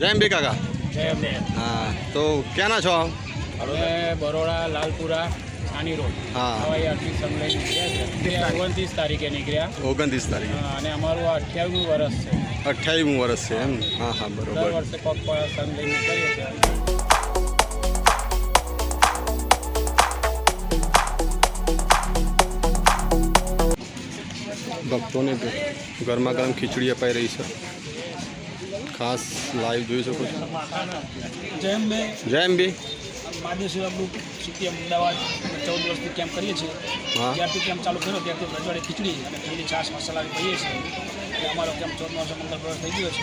જય અંબે કાકા. હા તો ક્યાંના છો? હવે બરોડા લાલપુરા નાની રોડ. હા. હવાઈ સંઘ લઈને નીકળ્યા છે. ઓગણત્રીસ તારીખે. નીકળ્યા. ઓગણત્રીસ તારીખે. અને અમારું આ અઠ્યાવીસમું વર્ષ છે. અઠ્યાવીમું વર્ષ છે એમ? હા હા દર બરોબર વર્ષે પગ સંઘ લઈને નીકળીએ છીએ ભક્તોને ગરમા ગરમ ખીચડી અપાઈ રહી છે. ખાસ લાઈવ જોઈ શકો છો. જય અંબે જય અંબે મહાદેવ અમદાવાદ ચૌદ વર્ષથી કેમ્પ કરીએ છીએ. ત્યારથી કેમ્પ ચાલુ કર્યો ત્યારથી રજવાડે ખીચડી અને ખીચડી છાશ મસાલા કહીએ છીએ. એટલે અમારો કેમ્પ ચૌદ વર્ષ મંગળ પ્રવેશ થઈ ગયો છે.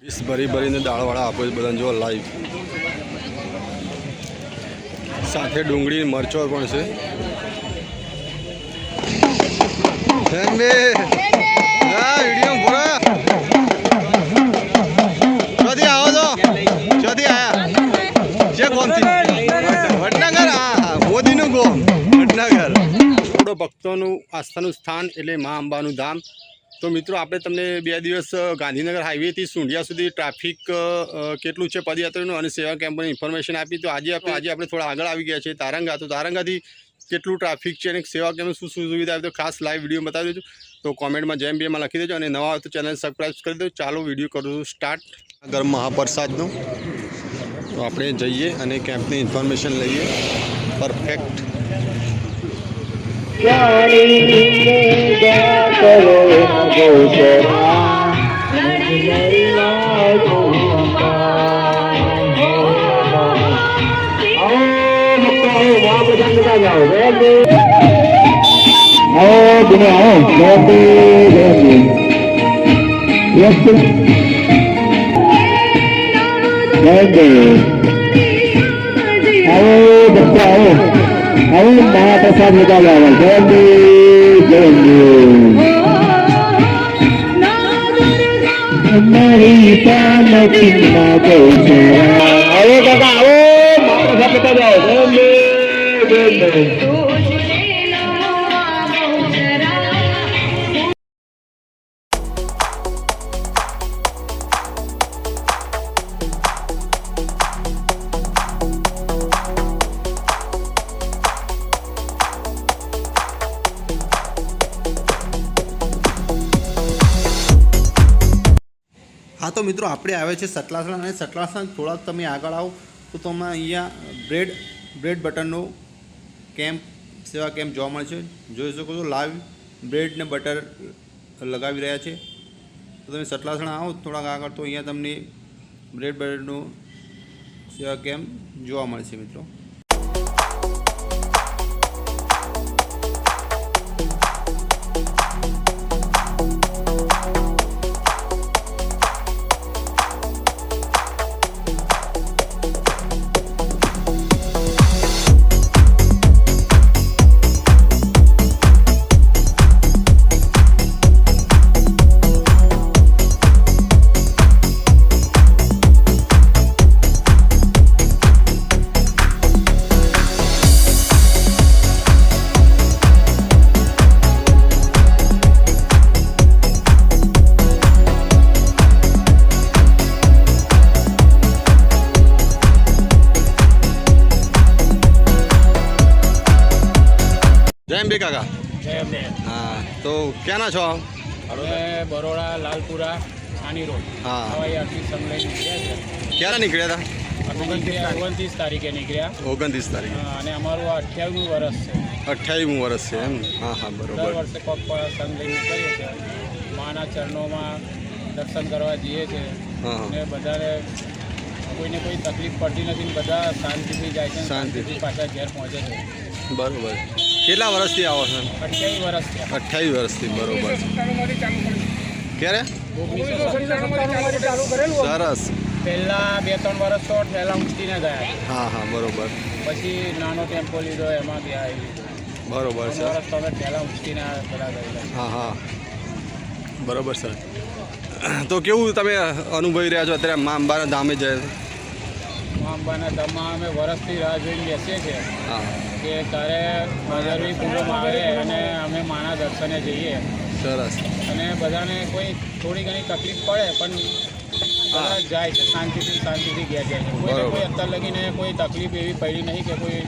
ડીશ ભરી ભરીને દાળવાળા આપો છે બધાને જો લાઈવ સાથે ડુંગળી મરચો પણ છે. ભક્તોનું આસ્થાનું સ્થાન એટલે મા અંબાનું ધામ. તો મિત્રો, આપણે તમને બે દિવસ ગાંધીનગર હાઈવેથી સુંઢિયા સુધી ટ્રાફિક કેટલું છે પદયાત્રીનું અને સેવા કેમ્પની ઇન્ફોર્મેશન આપી. તો આજે આપણે આજે આપણે થોડા આગળ આવી ગયા છે તારંગા. તો તારંગાથી કેટલું ટ્રાફિક છે અને સેવા કેમ્પ શું સુવિધા આપી તો ખાસ લાઈવ વીડિયો બતાવી દેજો તો કોમેન્ટમાં જેમ બેમાં લખી દેજો અને નવા તો ચેનલ સબસ્ક્રાઈબ કરી દેજો. ચાલો વીડિયો કરું સ્ટાર્ટ ગરમ મહાપ્રસાદનો. તો આપણે જઈએ અને કેમ્પની ઇન્ફોર્મેશન લઈએ. Perfect Oh, bina, oh, happy, happy. Yes, sir. Happy. Oh, આવો મહાપ્રસાદ નિકાલો આવે જયંતી જયંતી અમારી પાલકી માં ગૌ છે આવો. કાકા આવો મહાપ્રસાદ નિકાલો જયંતી જયંતી તો મિત્રો આપણે આવે છે સતલાસણ અને સતલાસણ થોડાક તમે આગળ આવો. તો તમે અહીંયા બ્રેડ બ્રેડ બટરનો કેમ્પ, સેવા કેમ્પ જોવા મળે છે. જોઈ શકો છો લાઈવ બ્રેડ ને બટર લગાવી રહ્યા છે. તો તમે સતલાસણ આવો, થોડાક આગળ તો અહીંયા તમને બ્રેડ બટરનો સેવા કેમ્પ જોવા મળશે મિત્રો. જય અંબે કાકા. જય અંબે. હા તો ક્યાંના છો? હવે બરોડા લાલપુરા આની રોડ. હા. હવાઈ નીકળ્યા છે. ક્યારે નીકળ્યા હતા? ઓગણત્રીસ તારીખે. નીકળ્યા. ઓગણત્રીસ તારીખે. અને અમારું આ અઠ્યાવીસમું વર્ષ છે. અઠ્યાવીમું વર્ષ છે એમ? હા હા દર વર્ષે પગ સંઘ લઈને નીકળીએ છીએ. માના ચરણોમાં દર્શન કરવા જઈએ છીએ. અને બધાને કોઈને કોઈ તકલીફ પડતી નથી ને બધા શાંતિથી જાય છે. શાંતિથી પાછા ઘેર પહોંચે છે. બરોબર. કેટલા વર્ષથી આવો છો? અઠ્યાવીસ વર્ષથી. બરોબર. ક્યારે? સરસ. પહેલાં બે ત્રણ વર્ષ તો ઠેલા ઉઠીને ગયા. હા હા બરોબર. પછી નાનો ટેમ્પો લીધો એમાં બે આવી બરોબર છે વર્ષ તો અમે ઠેલા ઉઠીને હા હા. બરોબર સર. તો કેવું તમે અનુભવી રહ્યા છો અત્યારે મા અંબાના ધામે જાય મા અંબાના ધામમાં અમે વરસથી રાહ જોઈને બેસીએ છીએ. હા. કે તારે ભાદરવી પૂનમ આવે અને અમે માના દર્શને જઈએ. સરસ. અને બધાને કોઈ થોડી ઘણી તકલીફ પડે પણ જાય છે શાંતિથી શાંતિથી ગયા જાય છે. કોઈને કોઈ અત્યાર લગીને કોઈ તકલીફ એવી પડી નહીં કે કોઈ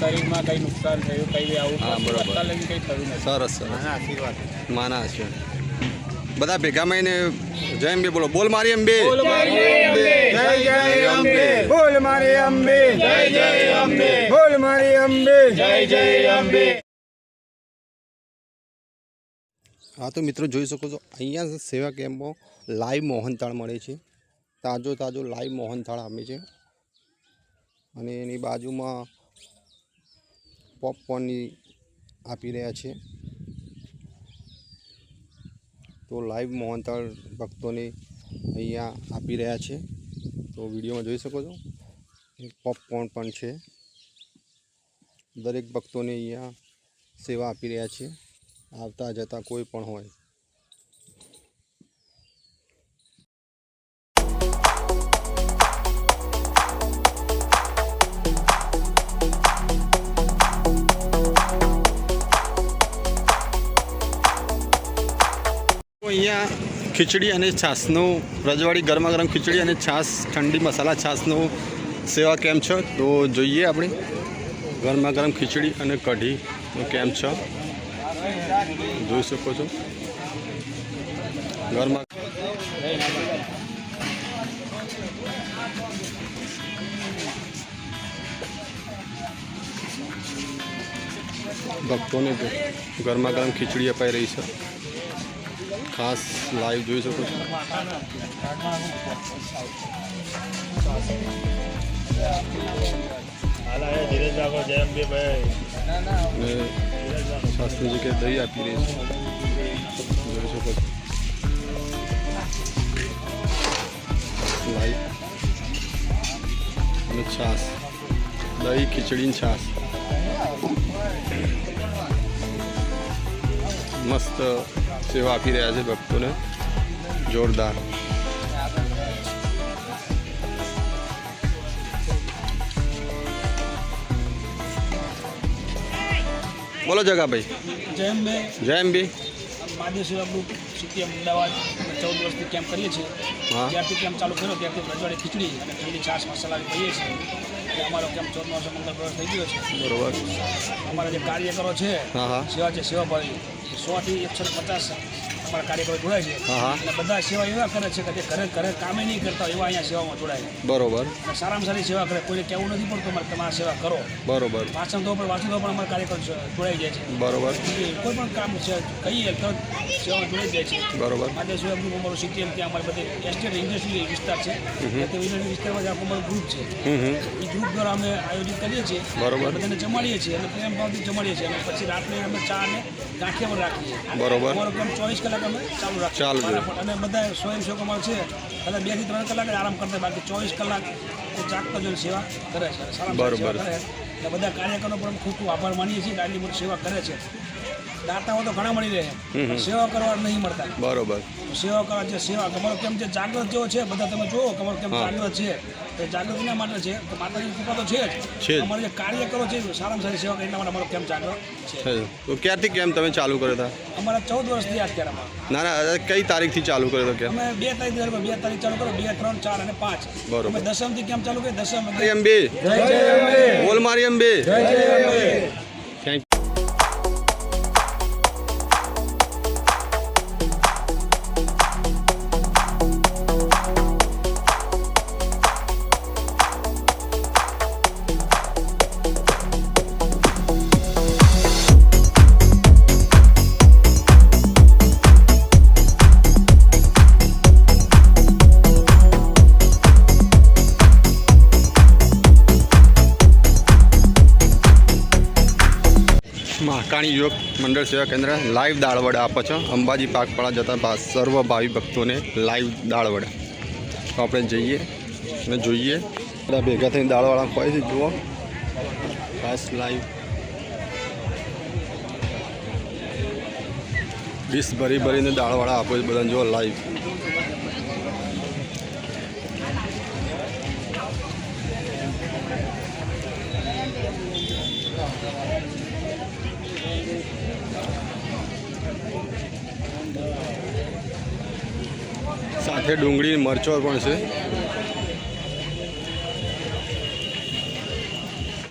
શરીરમાં કંઈ નુકસાન થયું કંઈ આવું હા, બરોબર. અત્યાર લગી કંઈ થયું નથી. સરસ સરસ. માના છે બધા ભેગા મળીને જય અંબે બોલો. બોલ મારી અંબે. બોલ મારી અંબે. બોલ મારી અંબે. જય જય અંબે. બોલ મારી અંબે. જય જય અંબે. હા તો મિત્રો જોઈ શકો છો અહીંયા સેવા કેમ્પમાં લાઈવ મોહનથાળ મળે છે. તાજો તાજો લાઈવ મોહનથાળ આપે છે. અને એની બાજુમાં પોપકોર્નની આપી રહ્યા છે. તો લાઈવ મોહનથાળ ભક્તોને અહીંયા આપી રહ્યા છે. તો વિડીયોમાં જોઈ શકો છો પોપકોર્ન પણ છે. દરેક ભક્તોને અહીંયા સેવા આપી રહ્યા છે. આવતા જતા કોઈ પણ હોય. અહીંયા ખીચડી અને છાશનું, રજવાડી ગરમા ગરમ ખીચડી અને છાશ, ઠંડી મસાલા છાશનું સેવા કેમ છે. તો જોઈએ આપણે. ગરમા ગરમ ખીચડી અને કઢી કેમ છે? જોઈ શકો છો. ગરમા ભક્તોને ગરમા ગરમ ખીચડી અપાઈ રહી છે. ખાસ લાઈવ જોઈ શકો છો. છાસની જગ્યાએ દહીં આપી રહી છે. અને છાસ દહીં ખીચડી છાસ મસ્ત સેવા આપી રહ્યા છે ભક્તોને. જોરદાર. બોલો જગાભાઈ. જય અંબે જય અંબી મહાદેવ સેવા ગ્રુપ સિટી અમદાવાદ ચૌદ વર્ષથી કેમ્પ કરીએ છીએ. હા. ત્યારથી કેમ્પ ચાલુ કર્યો ત્યારથી રજવાડી ખીચડી અને ઠંડી છાશ મસાલા કહીએ છીએ અમારો કેમ્પ ચૌદ વર્ષ મંગળ પ્રવેશ થઈ ગયો છે. બરોબર. અમારા જે કાર્યકરો છે સેવા છે સેવા ભાવી સોથી એકસો પચાસ અમારા કાર્યકરો જોડાય છે. અને બધા સેવા એવા કરે છે કે જે ઘરે ઘરે કામે નહીં કરતા એવા અહીંયા સેવામાં જોડાય બરોબર. સારામાં સારી સેવા કરે. કોઈને કહેવું નથી પડતું અમારે તમારા સેવા કરો. બરોબર. વાસણ તો પણ વાસણ તો પણ અમારા કાર્યકરો જોડાઈ જાય છે. બરોબર. કોઈ પણ કામ છે કહીએ તરત સેવા જોડાઈ જાય છે. બરોબર. માટે સિવાય ગ્રુપ અમારું સિટી એમ ત્યાં અમારે બધી એસ્ટેટ ઇન્ડસ્ટ્રી વિસ્તાર છે. ઇન્ડસ્ટ્રી વિસ્તારમાં જ આખું અમારું ગ્રુપ છે. એ ગ્રુપ દ્વારા અમે આયોજિત કરીએ છીએ. બરોબર. બધાને જમાડીએ છીએ. અને પ્રેમ ભાવથી જમાડીએ છીએ. અને પછી રાત્રે અમે ચા અને ગાંઠિયા પણ રાખીએ. બરોબર. ચોવીસ કલાક અમે ચાલુ રાખીએ. ચાલુ. અને બધા સ્વયંસેવકો અમારે છે. કદાચ બેથી ત્રણ કલાક આરામ કરતા બાકી ચોવીસ કલાક જાગતા જોઈને સેવા કરે છે. સારામાં બરોબર. એટલે બધા કાર્યકરો પણ ખૂબ ખૂબ આભાર માનીએ છીએ આટલી મોટી સેવા કરે છે. દાતાઓ તો ઘણા મળી રહે. સેવા કરવા નહીં મળતા. બરોબર. સેવા કરવા છે સેવા તમારો કેમ જે જાગૃત જેવો છે બધા તમે જુઓ તમારો કેમ જાગૃત છે? તો જાગૃત એના માટે છે તો માતાજી કૃપા તો છે છે જ. અમારે જે કાર્યકરો છે સારામાં સારી સેવા કરીને એટલા માટે અમારો કેમ જાગૃત છે? છે. તો ક્યારથી કેમ તમે ચાલુ કર્યો હતા અમારા ચૌદ વર્ષથી અત્યારે અમારે. ના ના કઈ તારીખથી ચાલુ કર્યો હતો કેમ અમે બે તારીખ બે તારીખ ચાલુ કરો બે ત્રણ ચાર અને પાંચ. બરોબર. અમે દસમથી કેમ ચાલુ કરી દસમ એમ બે બોલ મારી એમ થેન્ક મહાકાળી યુવક મંડળ સેવા કેન્દ્ર લાઈવ દાળવડા આપે છે. અંબાજી પાકપાળા જતા સર્વ ભાવિ ભક્તોને લાઈવ દાળવડા. તો આપણે જઈએ અને જોઈએ. બધા ભેગા થઈને દાળવાળા ખોય છે, જુઓ. ખાસ લાઈવ. ડીશ ભરી ભરીને દાળવાળા આપે છે બધાને, જુઓ, લાઈવ. સાથે ડુંગળી મરચો પણ છે.